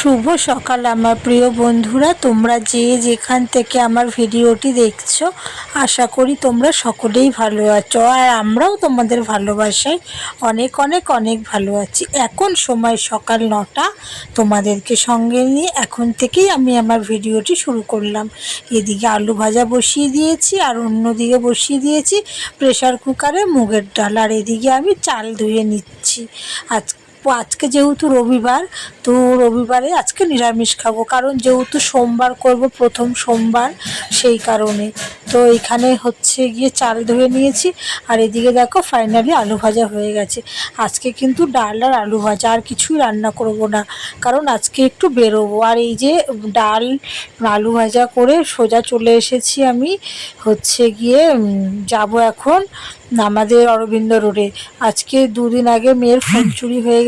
শুভ সকাল আমার প্রিয় বন্ধুরা। তোমরা যে যেখান থেকে আমার ভিডিওটি দেখছ, আশা করি তোমরা সকলেই ভালো আছো। আর আমরাও তোমাদের ভালোবাসায় অনেক অনেক অনেক ভালো আছি। এখন সময় সকাল নটা। তোমাদেরকে সঙ্গে নিয়ে এখন থেকেই আমি আমার ভিডিওটি শুরু করলাম। এদিকে আলু ভাজা বসিয়ে দিয়েছি, আর অন্যদিকে বসিয়ে দিয়েছি প্রেশার কুকারে মুগের ডাল। আর এদিকে আমি চাল ধুয়ে নিচ্ছি। আজ আজকে যেহেতু রবিবার, তো রবিবারে আজকে নিরামিষ খাব। কারণ যেহেতু সোমবার করব, প্রথম সোমবার সেই কারণে। তো এখানে হচ্ছে গিয়ে চাল ধুয়ে নিয়েছি, আর এদিকে দেখো ফাইনালি আলু ভাজা হয়ে গেছে। আজকে কিন্তু ডাল আর আলু ভাজা, আর কিছুই রান্না করব না। কারণ আজকে একটু বেরোবো। আর এই যে ডাল, আলু ভাজা করে সোজা চলে এসেছি আমি হচ্ছে গিয়ে যাব এখন আমাদের অরবিন্দ রোডে। আজকে দুদিন আগে মেয়ের ফোন চুরি হয়ে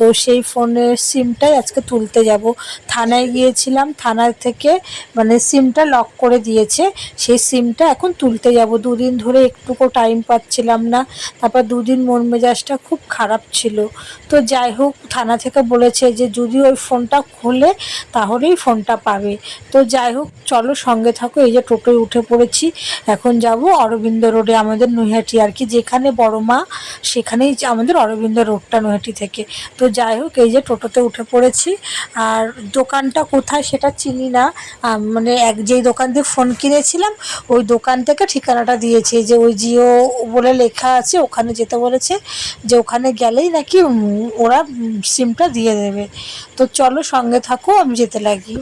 তো সেই ফোনের সিমটাই আজকে তুলতে যাব। থানায় গিয়েছিলাম, থানার থেকে মানে সিমটা লক করে দিয়েছে। সেই সিমটা এখন তুলতে যাব। দুদিন ধরে একটুকু টাইম পাচ্ছিলাম না। তারপর দুদিন মন মেজাজটা খুব খারাপ ছিল। তো যাই হোক, থানা থেকে বলেছে যে যদি ওই ফোনটা খোলে তাহলেই ফোনটা পাবে। তো যাই হোক, চলো সঙ্গে থাকো। এই যে টোটোয় উঠে পড়েছি। এখন যাব অরবিন্দ রোডে, আমাদের নৈহাটি আর কি। যেখানে বড় মা, সেখানেই আমাদের অরবিন্দ রোডটা নৈহাটি থেকে। তো যাই হোক, এই যে টোটোতে উঠে পড়েছি। আর দোকানটা কোথায় সেটা চিনি না। মানে এক, যেই দোকান দিয়ে ফোন কিনেছিলাম, ওই দোকান থেকে ঠিকানাটা দিয়েছে। যে ওই জিও বলে লেখা আছে, ওখানে যেতে বলেছে যে ওখানে গেলেই নাকি ওরা সিমটা দিয়ে দেবে। তো চলো সঙ্গে থাকো, আমি যেতে লাগি।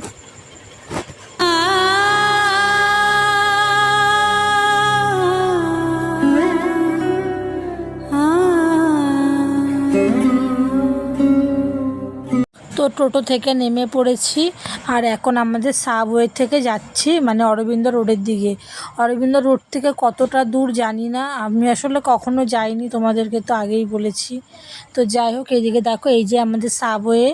টোটো থেকে নেমে পড়েছি আর এখন আমাদের সাবওয়ে থেকে যাচ্ছি মানে অরবিন্দ রোডের দিকে। অরবিন্দ রোড থেকে কতটা দূর জানি না, আমি আসলে কখনো যাইনি, তোমাদেরকে তো আগেই বলেছি। তো যাই হোক, এইদিকে দেখো, এই যে আমাদের সাবওয়ে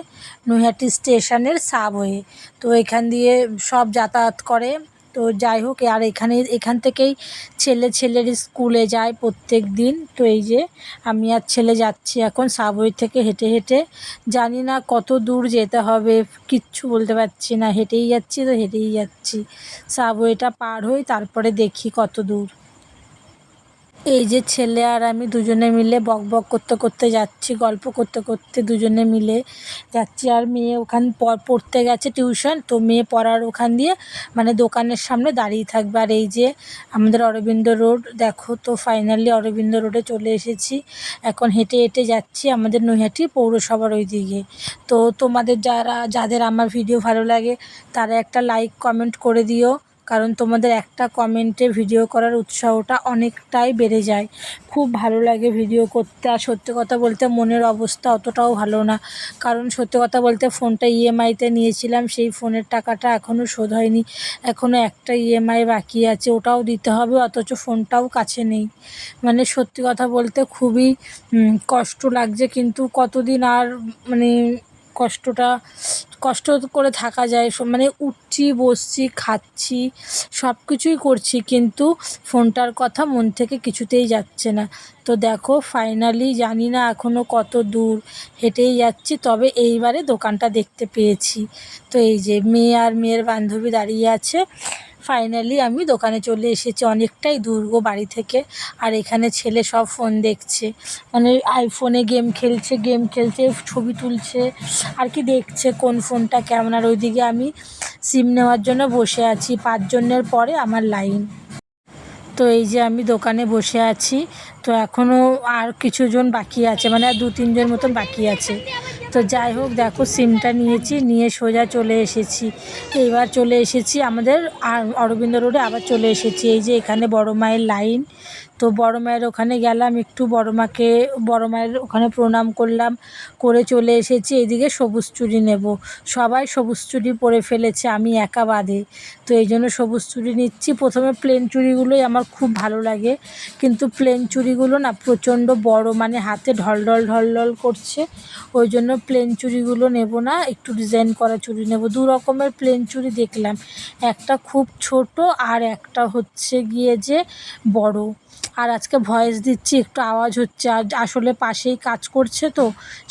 নৈহাটি স্টেশনের সাবওয়ে তো এখান দিয়ে সব যাতায়াত করে। তো যাই হোক, আর এখানে, এখান থেকেই ছেলে ছেলের স্কুলে যায় প্রত্যেক দিন তো এই যে, আমি আর ছেলে যাচ্ছি এখন সাবওয়ে থেকে হেঁটে হেঁটে। জানি না কত দূর যেতে হবে, কিচ্ছু বলতে পারছি না। হেঁটেই যাচ্ছি তো হেঁটেই যাচ্ছি। সাবওয়েটা পার হই, তারপরে দেখি কত দূর। এই যে ছেলে আর আমি দুজনে মিলে বক বক করতে করতে যাচ্ছি, গল্প করতে করতে দুজনে মিলে যাচ্ছি। আর মেয়ে ওখান পড়তে গেছে টিউশন, তো মেয়ে পড়ার ওখান দিয়ে মানে দোকানের সামনে দাঁড়িয়ে থাকবে। আর এই যে আমাদের অরবিন্দ রোড, দেখো তো ফাইনালি অরবিন্দ রোডে চলে এসেছি। এখন হেঁটে হেঁটে যাচ্ছি আমাদের নৈহাটি পৌরসভার ওই দিকে তো তোমাদের যারা, যাদের আমার ভিডিও ভালো লাগে, তারা একটা লাইক কমেন্ট করে দিও। কারণ তোমাদের একটা কমেন্টে ভিডিও করার উৎসাহটা অনেকটাই বেড়ে যায়। খুব ভালো লাগে ভিডিও করতে আর সত্যি কথা বলতে মনের অবস্থা অতটাও ভালো না। কারণ সত্যি কথা বলতে ফোনটা ইএমআইতে নিয়েছিলাম, সেই ফোনের টাকাটা এখনও শোধ হয়নি। এখনও একটা ইএমআই বাকি আছে, ওটাও দিতে হবে, অথচ ফোনটাও কাছে নেই। মানে সত্যি কথা বলতে খুবই কষ্ট লাগছে, কিন্তু কতদিন আর মানে কষ্টটা কষ্ট করে থাকা যায় মানে উঠছি, বসছি, খাচ্ছি সব কিছুই করছি, কিন্তু ফোনটার কথা মন থেকে কিছুতেই যাচ্ছে না। তো দেখো ফাইনালি জানি না এখনও কত দূর, হেঁটেই যাচ্ছি, তবে এইবারে দোকানটা দেখতে পেয়েছি। তো এই যে মেয়ে আর মেয়ের বান্ধবী দাঁড়িয়ে আছে ফাইনালি আমি দোকানে চলে এসেছি। অনেকটাই দূর গো বাড়ি থেকে। আর এখানে ছেলে সব ফোন দেখছে। মানে আইফোনে গেম খেলছে গেম খেলছে, ছবি তুলছে। আর কি দেখছে, কোন ফোনটা কেমন। আর ওইদিকে আমি সিম নেওয়ার জন্য বসে আছি। পাঁচজনের পরে আমার লাইন তো এই যে আমি দোকানে বসে আছি। তো এখনও আর কিছুজন বাকি আছে। মানে আর দু তিনজন মতন বাকি আছে। তো যাই হোক, দেখো সিমটা নিয়েছি, নিয়ে সোজা চলে এসেছি। এইবার চলে এসেছি আমাদের অরবিন্দ রোডে আবার চলে এসেছি। এই যে এখানে বড় মায়ের লাইন তো বড় মায়ের ওখানে গেলাম, একটু বড় মাকে, বড় মায়ের ওখানে প্রণাম করলাম, করে চলে এসেছি এদিকে সবুজ চুড়ি নেব। সবাই সবুজ চুড়ি পরে ফেলেছে, আমি একা বাদে। তো এই জন্য সবুজ চুড়ি নিচ্ছি। প্রথমে প্লেন চুড়িগুলোই আমার খুব ভালো লাগে, কিন্তু প্লেন চুড়িগুলো না প্রচণ্ড বড় মানে হাতে ঢল ঢল ঢল ঢল করছে। ওই জন্য প্লেন চুড়িগুলো নেব না, একটু ডিজাইন করা চুড়ি নেব। দু রকমের প্লেন চুড়ি দেখলাম, একটা খুব ছোট আর একটা হচ্ছে গিয়ে যে বড়। আর আজকে ভয়েস দিচ্ছি, একটু আওয়াজ হচ্ছে। আর আসলে পাশেই কাজ করছে তো,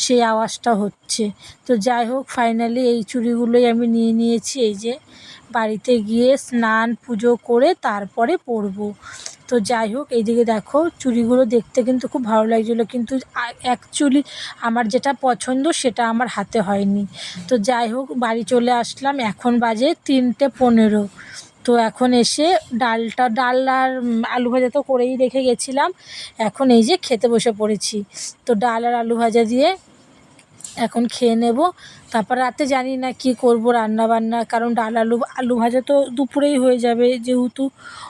সেই আওয়াজটা হচ্ছে। তো যাই হোক ফাইনালি এই চুড়িগুলোই আমি নিয়ে নিয়েছি। এই যে বাড়িতে গিয়ে স্নান, পুজো করে তারপরে পরবো। তো যাই হোক, এইদিকে দেখো, চুড়িগুলো দেখতে কিন্তু খুব ভালো লাগছিল। কিন্তু অ্যাকচুয়ালি আমার যেটা পছন্দ, সেটা আমার হাতে হয়নি। তো যাই হোক, বাড়ি চলে আসলাম। এখন বাজে তিনটে পনেরো। তো এখন এসে ডালটা, ডাল আর আলু ভাজা তো করেই রেখে গেছিলাম। এখন এই যে খেতে বসে পড়েছি। তো ডাল আর আলু ভাজা দিয়ে এখন খেয়ে নেব। তারপর রাতে জানি না কি করব রান্না বান্না কারণ ডাল, আলু আলু ভাজা তো দুপুরেই হয়ে যাবে যেহেতু।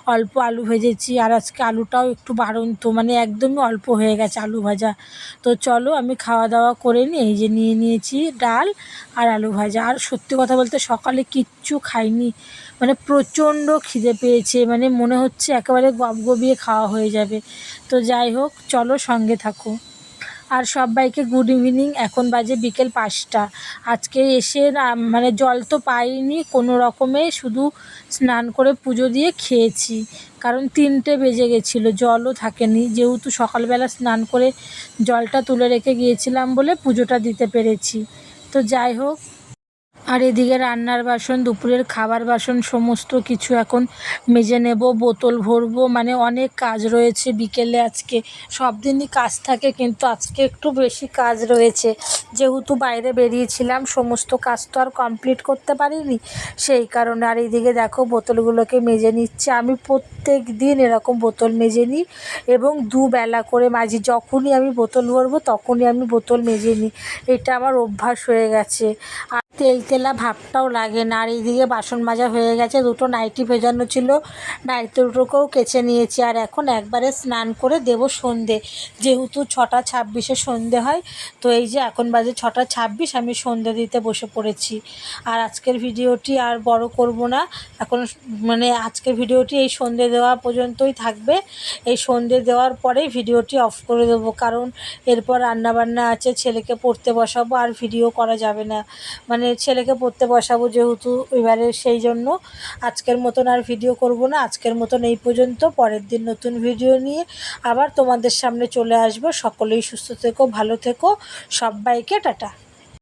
অল্প আলু ভেজেছি আর আজকে আলুটাও একটু বাড়ন্ত মানে একদমই অল্প হয়ে গেছে আলু ভাজা। তো চলো আমি খাওয়া দাওয়া করে নিই এই যে নিয়ে নিয়েছি ডাল আর আলু ভাজা। আর সত্যি কথা বলতে সকালে কিচ্ছু খাইনি মানে প্রচণ্ড খিদে পেয়েছে মানে মনে হচ্ছে একেবারে গবগবিয়ে খাওয়া হয়ে যাবে। তো যাই হোক, চলো সঙ্গে থাকো। আর সবাইকে গুড ইভিনিং এখন বাজে বিকেল পাঁচটা। আজকে এসে মানে জল তো পাইনি, কোনো রকমে শুধু স্নান করে পুজো দিয়ে খেয়েছি। কারণ তিনটে বেজে গেছিল, জলও থাকেনি। যেহেতু সকালবেলা স্নান করে জলটা তুলে রেখে গিয়েছিলাম বলে পুজোটা দিতে পেরেছি। তো যাই হোক আর এদিকে রান্নার বাসন, দুপুরের খাবার বাসন, সমস্ত কিছু এখন মেজে নেব, বোতল ভরবো মানে অনেক কাজ রয়েছে বিকেলে আজকে। সব দিনই কাজ থাকে, কিন্তু আজকে একটু বেশি কাজ রয়েছে। যেহেতু বাইরে বেরিয়েছিলাম, সমস্ত কাজ তো আর কমপ্লিট করতে পারিনি, সেই কারণে। আর এদিকে দেখো, বোতলগুলোকে মেজে নিচ্ছে। আমি প্রত্যেক দিন এরকম বোতল মেজে নিই এবং দুবেলা করে মাজি। যখনই আমি বোতল ভরবো, তখনই আমি বোতল মেজে নিই। এটা আমার অভ্যাস হয়ে গেছে। তেল তেলা ভাবটাও লাগে না। আর এইদিকে বাসন মাজা হয়ে গেছে, দুটো নাইটি ভেজানো ছিল নাইটি দুটোকেও কেচে নিয়েছি। আর এখন একবারে স্নান করে দেব সন্ধে। যেহেতু ছটা ছাব্বিশে সন্ধে হয়, তো এই যে এখন বাজে ছটা ছাব্বিশ, আমি সন্ধে দিতে বসে পড়েছি। আর আজকের ভিডিওটি আর বড় করব না। এখন মানে আজকের ভিডিওটি এই সন্ধে দেওয়া পর্যন্তই থাকবে। এই সন্ধে দেওয়ার পরেই ভিডিওটি অফ করে দেবো, কারণ এরপর রান্নাবান্না আছে, ছেলেকে পড়তে বসাবো, আর ভিডিও করা যাবে না। মানে ছেলেকে পড়তে বসাবো যেহেতু এবারে সেই জন্য। আজকের মতন আর ভিডিও করব না। আজকের মতন এই পর্যন্ত। পরের দিন নতুন ভিডিও নিয়ে আবার তোমাদের সামনে চলে আসব। সকলেই সুস্থ থেকো, ভালো থেকো। সবাইকে টাটা।